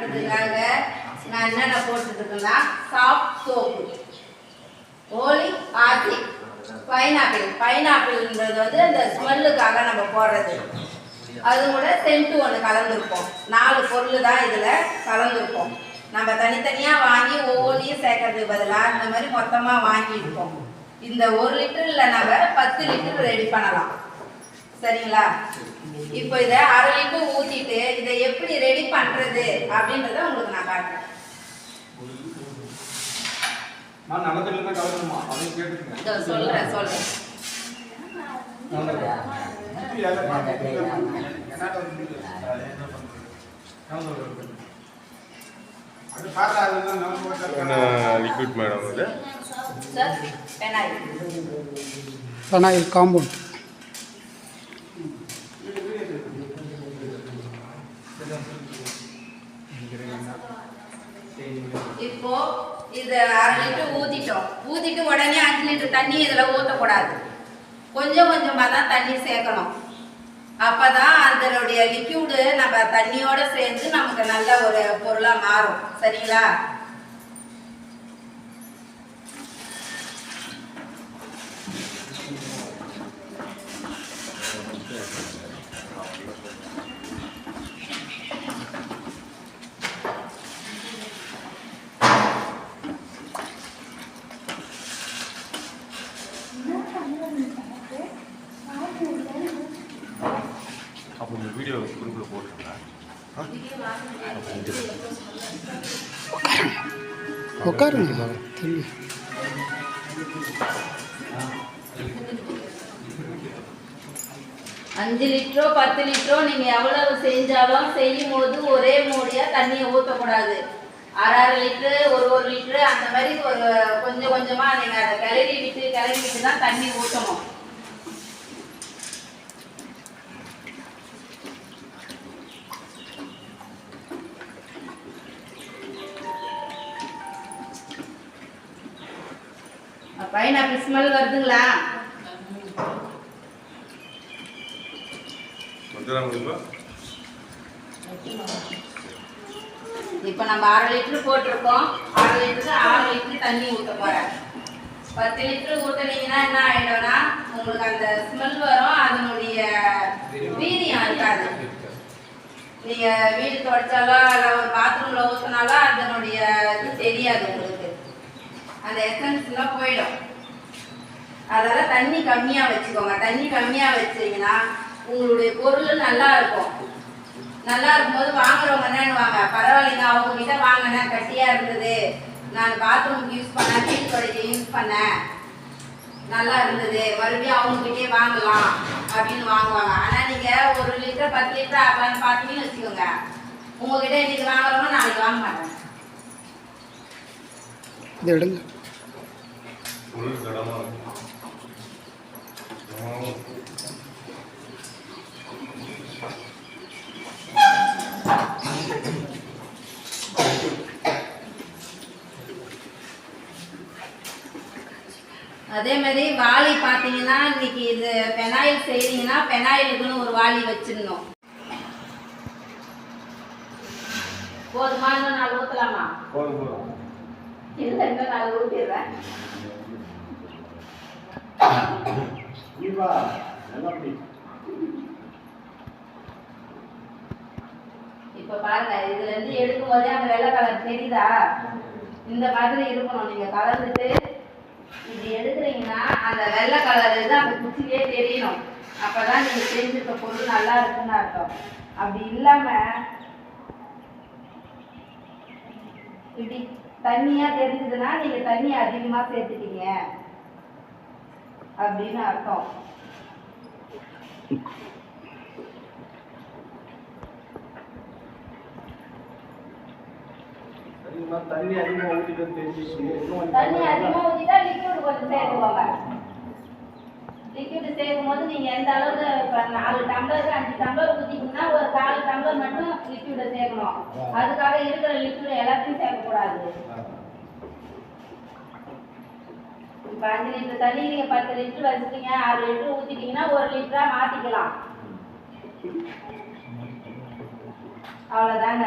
இருக்கிறதுக்காக நான் என்னென்ன போட்டுருக்கேன்னா சாஃப்ட் சோப்பு ஓலி ஆத்தி பைனாப்பிள் பைனாப்பிள்ன்றது வந்து அந்த ஸ்மெல்லுக்காக நம்ம போடுறது. அது கூட சென்ட்டு ஒன்று கலந்துருப்போம் நாலு பொருள் தான் இதில் கலந்துருப்போம் நம்ம தனித்தனியாக வாங்கி ஒவ்வொன்றையும் சேர்க்கறதுக்கு பதிலாக இந்த மாதிரி மொத்தமாக வாங்கியிருக்கோம். இந்த ஒரு லிட்டரில் நம்ம பத்து லிட்டர் ரெடி பண்ணலாம். சரிங்களா? இப்போ இதை அரை லிட்டர் ஊற்றிட்டு இதை எப்படி ரெடி பண்ணுறது அப்படின்றத உங்களுக்கு நான் காட்டுறேன். கலக்கணுமா? அதையும் கேட்டுக்கங்க. இதோ சொல்கிறேன் சொல்கிறேன் இப்படி யாரை பார்த்து என்னாட்ட வந்து அது பார்த்தா அதுதான் நம்ம என்ன லிக்விட் மேடம் இது சார் பெனாயில் ஃபெனாயில் காம்பவுண்ட் இப்போ இது அரை லிட்டர் ஊத்திட்டோம். ஊத்திட்டு உடனே அஞ்சு லிட்டர் தண்ணி இதில் ஊற்றக்கூடாது கொஞ்சம் கொஞ்சமா தான் தண்ணி சேர்க்கணும். அப்பதான் அதனுடைய லிக்யூடு நம்ம தண்ணியோட சேர்ந்து நமக்கு நல்ல ஒரு பொருளாக மாறும். சரிங்களா அப்போ இந்த வீடியோ குரூப்பில் போட்டுருக்கேன் உட்காருங்க. தம்பி அஞ்சு லிட்டரோ பத்து லிட்டரோ நீங்க எவ்வளவு செஞ்சாலும் செய்யும் போது ஒரே மூடியா தண்ணியை ஊற்றக்கூடாது அரை அரை லிட்டரு ஒரு ஒரு லிட்டரு அந்த மாதிரி ஒரு கொஞ்சம் கொஞ்சமா நீங்க அதை கிளறி விட்டு கிளறி விட்டு தான் தண்ணி ஊற்றணும் பைனாப்பிள் ஸ்மெல் வருதுங்களா? இப்போ நம்ம அரை லிட்டர் போட்டிருக்கோம். அரை லிட்டருக்கு ஆறு லிட்டர் தண்ணி ஊற்ற போறேன். பத்து லிட்டர் ஊற்றுனீங்கன்னா என்ன ஆயிடும்னா உங்களுக்கு அந்த ஸ்மெல் வரும். அதனுடைய வீரியம் இருக்காது. நீங்க வீடு துடைச்சாலோ இல்லை ஒரு பாத்ரூம்ல ஊற்றினாலோ அதனுடைய இது தெரியாது உங்களுக்கு. அந்த எசன்ஸ்லாம் போயிடும். அதால தண்ணி கம்மியா வச்சுக்கோங்க. தண்ணி கம்மியா வச்சீங்கன்னா உங்களுடைய பொருள் நல்லா இருக்கும். நல்லா இருக்கும்போது வாங்குறவங்க என்னன்னுவாங்க பரவாயில்லைங்க அவங்க கிட்ட வாங்கினேன் கட்டியா இருந்தது. நான் பாத்ரூமுக்கு யூஸ் பண்ணேன் வீட்டு துடைக்க யூஸ் பண்ணேன் நல்லா இருந்தது. மறுபடியும் அவங்ககிட்டே வாங்கலாம் அப்படின்னு வாங்குவாங்க. ஆனா நீங்க ஒரு லிட்டர் பத்து லிட்டர் ஆகலான்னு பார்த்தீங்கன்னு வச்சுக்கோங்க. உங்ககிட்ட இன்னைக்கு வாங்குறவங்க நாளைக்கு வாங்க மாட்டேன் தடமா இருக்கு. அதே மாதிரி வாளி பார்த்தீங்கன்னா இன்னைக்கு இது பெனாயில் செய்றீங்கன்னா பெனாயிலுக்குன்னு ஒரு வாளி வச்சிடணும். போதுமா? இன்னும் நாலு ஊற்றலாமா போதும் போதும். இல்லை இன்னும் நாலு ஊற்றிடுறேன் தீபா நல்லா பிடி இப்போ பாருங்க இதுல இருந்து எடுக்கும் போதே அந்த வெள்ளை கலர் தெரியுதா? இந்த மாதிரி இருக்கணும். நீங்க கலந்துட்டு இது எடுக்கிறீங்கன்னா அந்த வெள்ளை கலர் இது அந்த குச்சிலே தெரியணும். அப்பதான் நீங்க செஞ்சிருக்க பொருள் நல்லா இருக்குன்னு அர்த்தம். அப்படி இல்லாம இப்படி தண்ணியா தெரிஞ்சதுன்னா நீங்க தண்ணி அதிகமா சேர்த்துட்டீங்க. அப்படின்னு அர்த்தம். தண்ணி அதிகமா ஊத்திட்டா லிக்விட் கொஞ்சம் சேர்த்துக்கோங்க. லிக்விட் சேர்க்கும் போது நீங்க எந்த அளவுக்கு இப்ப நாலு டம்ளர் அஞ்சு டம்ளர் ஊத்திக்கணும்னா ஒரு கால் டம்ளர் மட்டும் லிக்விட சேர்க்கணும். அதுக்காக இருக்கிற லிக்விட் எல்லாத்தையும் சேர்க்கக்கூடாது இப்ப அஞ்சு லிட்டர் தண்ணி நீங்க பத்து லிட்டர் வச்சுட்டீங்க ஆறு லிட்டர் ஊத்திட்டீங்கன்னா ஒரு லிட்டரா மாத்திக்கலாம். அவ்வளவுதாங்க.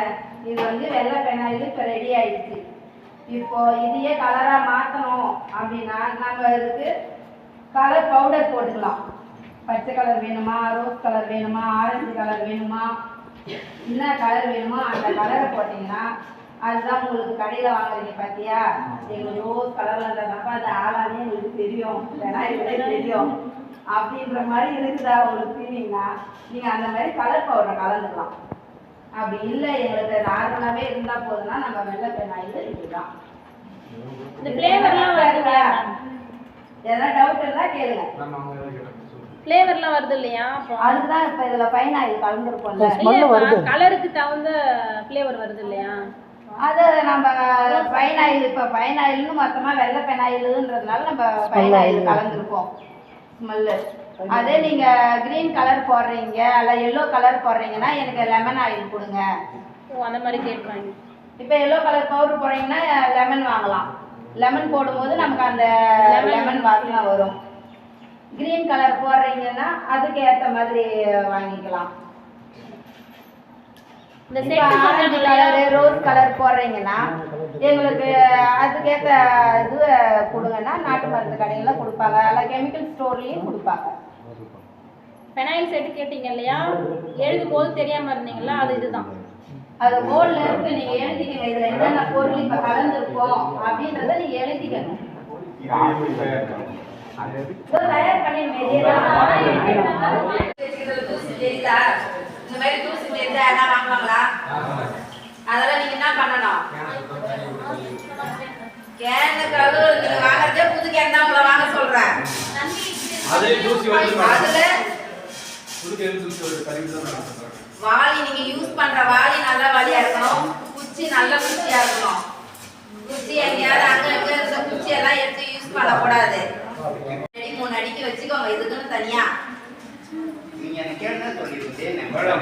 இது வந்து வெள்ளை பெனாயில் இப்போ ரெடி ஆயிடுச்சு. இப்போ இதையே கலரா மாத்தணும் அப்படின்னா நம்ம இதுக்கு கலர் பவுடர் போட்டுக்கலாம். பச்சை கலர் வேணுமா ரோஸ் கலர் வேணுமா ஆரஞ்சு கலர் வேணுமா என்ன கலர் வேணுமோ அந்த கலரை போட்டிங்கன்னா அதுதான் உங்களுக்கு கடையில் வாங்குறீங்க பார்த்தியா எங்களுக்கு ரோஸ் கலரில் இருந்ததாப்பா அது ஆளானே எங்களுக்கு தெரியும். பெனாயிலே தெரியும். அப்படின்ற மாதிரி இருக்குதா உங்களுக்கு ஃபீலிங்னா நீங்கள் அந்த மாதிரி கலர் பவுடரை கலந்துக்கலாம். அப்படி இல்லை எங்களுக்கு நார்மலாகவே இருந்தால் போதுன்னா நம்ம வெள்ளை பெனாயில் இதுதான். இந்த ஃப்ளேவர்லாம் வருதுங்களா எதனா டவுட் இருந்தால் கேளுங்க. ஃப்ளேவர்லாம் வருது இல்லையா? அதுக்கு தான் இப்போ இதில் ஸ்மெல்லு வருது. கலருக்கு தகுந்த ஃப்ளேவர் வருது இல்லையா? அது நம்ம ஃபைன் ஆயில் இப்போ ஃபைன் ஆயில்னு மொத்தமாக வெள்ளை பெனாயிலுன்றதுனால நம்ம ஃபைன் ஆயில் கலந்துருக்கோம். ஸ்மெல்லு. அதே நீங்கள் க்ரீன் கலர் போடுறீங்க அல்ல எல்லோ கலர் போடுறீங்கன்னா எனக்கு லெமன் ஆயில் கொடுங்க. அந்த மாதிரி கேட்குறாங்க இப்போ எல்லோ கலர் பவுடர் போடுறீங்கன்னா லெமன் வாங்கலாம். லெமன் போடும்போது நமக்கு அந்த லெமன் வாசனை வரும். க்ரீன் கலர் போடுறீங்கன்னா அதுக்கு ஏற்ற மாதிரி வாங்கிக்கலாம். இந்த set orange colour rose colour போடுறீங்கன்னா எங்களுக்கு அதுக்கேற்ற இது கொடுங்கன்னா நாட்டு மருந்து கடைகளில் கொடுப்பாங்க. அல்ல கெமிக்கல் ஸ்டோர்லேயும் கொடுப்பாங்க. பெனாயில் செட்டு கேட்டீங்க இல்லையா? எழுதும் போது தெரியாம இருந்தீங்களா? அது இதுதான். அது போர்டில் இருக்கு. நீங்கள் எழுதிக்கங்க. இதில் என்னென்ன பொருள் இப்போ கலந்துருக்கோம் அப்படின்றத நீங்கள் எழுதிக்கணும் தயார் பண்ணி மாதிரி தூசி தெரிஞ்சா என்ன வாங்குவாங்களா? அதெல்லாம் நீங்க என்ன பண்ணணும்? கேனு கழுவு நீங்க வாங்குறதே புது கேன் தான் உங்களை வாங்க சொல்றேன். அதுல. வாளி நீங்க யூஸ் பண்ற வாளி நல்ல வாளியா இருக்கணும். குச்சி நல்ல குச்சியா இருக்கணும். குச்சி எங்கேயாவது அங்க இருக்க குச்சி எல்லாம் எடுத்து யூஸ் பண்ணக்கூடாது. மூணு அடிக்கு வச்சுக்கோங்க. இதுக்குன்னு தனியா. நீங்க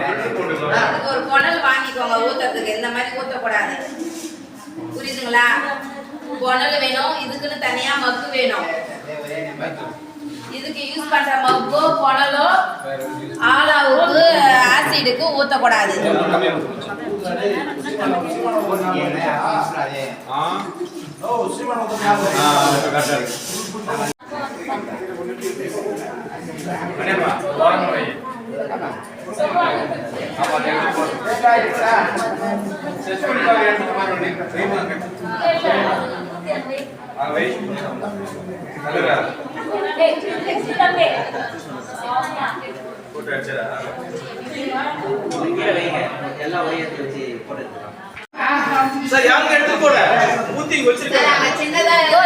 பிரிச்சு போட்டுக்கலாம். அதுக்கு ஒரு குணல் வாங்கிக்கோங்க ஊத்துறதுக்கு. இந்த மாதிரி ஊத்தக்கூடாது. புரியுதுங்களா? குணல் வேணும் இதுக்குன்னு தனியா மக்கு வேணும். இதுக்கு யூஸ் பண்ற மக்கோ குணலோ ஆலாவுக்கு ஆசிடுக்கு ஊத்தக்கூடாது. என்ன இருக்கு. போட்டு அடிச்சதா கீழே வைங்க எல்லாம் ஒயர் வச்சு போட்டு சார் யாருங்க எடுத்து போட ஊத்தி வச்சிருக்கேன். சின்னதா எடுத்து